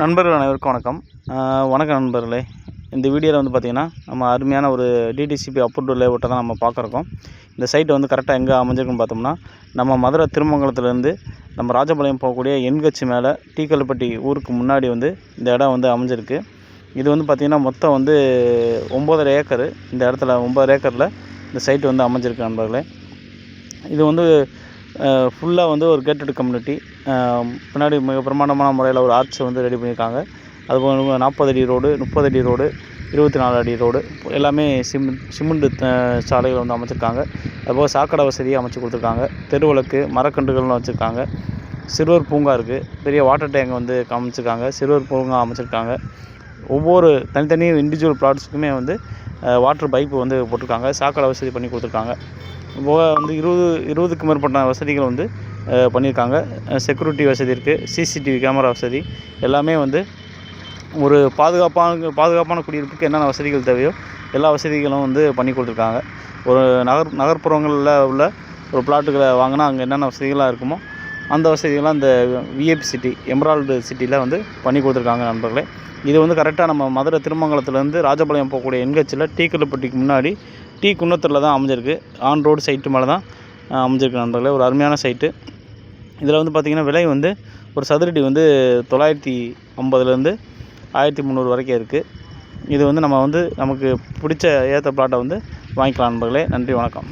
நண்பர்கள் அனைவருக்கும் வணக்கம். வணக்கம் நண்பர்களே. இந்த வீடியோவில் வந்து பார்த்திங்கன்னா நம்ம அருமையான ஒரு டிடிசிபி அப்ரூவ்டு லேஅவுட்டை தான் நம்ம பார்க்குறோம். இந்த சைட் வந்து கரெக்டாக எங்கே அமைஞ்சிருக்குன்னு பார்த்தோம்னா நம்ம மதுரை திருமங்கலத்துலேருந்து நம்ம ராஜபாளையம் போகக்கூடிய எண்கச்சி மேலே டீக்கல்பட்டி ஊருக்கு முன்னாடி வந்து இந்த இடம் வந்து அமைஞ்சிருக்கு. இது வந்து பார்த்திங்கன்னா மொத்தம் வந்து ஒம்பதரை ஏக்கர். இந்த இடத்துல ஒம்பது ஏக்கரில் இந்த சைட்டு வந்து அமைஞ்சிருக்கு நண்பர்களே. இது வந்து ஃபுல்லாக வந்து ஒரு கேட்டட் கம்யூனிட்டி பின்னாடி மிக பிரமாண்டமான முறையில் ஒரு ஆர்ச் வந்து ரெடி பண்ணியிருக்காங்க. அதுபோக நாற்பது அடி ரோடு முப்பது அடி ரோடு இருபத்தி நாலு அடி ரோடு எல்லாமே சிம் சிமெண்ட் சாலைகள் வந்து அமைச்சிருக்காங்க. அதுபோக சாக்கடை வசதியை அமைச்சு கொடுத்துருக்காங்க. தெருவிளக்கு மரக்கன்றுகள்லாம் வச்சுருக்காங்க. சிறுவர் பூங்கா இருக்குது பெரிய வாட்டர் டேங்க் வந்து அமைச்சிருக்காங்க சிறுவர் பூங்கா அமைச்சிருக்காங்க. ஒவ்வொரு தனித்தனி இண்டிவிஜுவல் ப்ளாட்ஸுக்குமே வந்து வாட்டர் பைப்பு வந்து போட்டிருக்காங்க. சாக்கடை வசதி பண்ணி கொடுத்துருக்காங்க. போக வந்து இருபது இருபதுக்கு மேற்பட்ட வசதிகள் வந்து பண்ணியிருக்காங்க. செக்யூரிட்டி வசதி இருக்குது சிசிடிவி கேமரா வசதி. எல்லாமே வந்து ஒரு பாதுகாப்பான பாதுகாப்பான குடியிருப்புக்கு என்னென்ன வசதிகள் தேவையோ எல்லா வசதிகளும் வந்து பண்ணி கொடுத்துருக்காங்க. ஒரு நகர் நகர்ப்புறங்களில் உள்ள ஒரு பிளாட்டுகளை வாங்கினா அங்கே என்னென்ன வசதிகளாக இருக்குமோ அந்த வசதிகள்லாம் இந்த விஐபி சிட்டி எம்ரால்டு சிட்டியில் வந்து பண்ணி கொடுத்துருக்காங்க நண்பர்களே. இது வந்து கரெக்டாக நம்ம மதுரை திருமங்கலத்துலேருந்து ராஜபாளையம் போகக்கூடிய என்கட்சியில் டீ கல்லுப்பட்டிக்கு முன்னாடி டீ குன்னத்தூரில் தான் அமைஞ்சிருக்கு. ஆன் ரோடு சைட்டு மேலே தான் அமைஞ்சிருக்கு நண்பர்களே. ஒரு அருமையான சைட்டு இதில் வந்து பார்த்திங்கன்னா விலை வந்து ஒரு சதுரடி வந்து தொள்ளாயிரத்தி ஐம்பதுலேருந்து ஆயிரத்தி முந்நூறு வரைக்கும் இருக்குது இது வந்து நம்ம வந்து நமக்கு பிடிச்ச ஏற்ற பிளாட்டை வந்து வாங்கிக்கலாம் நண்பர்களே. நன்றி வணக்கம்.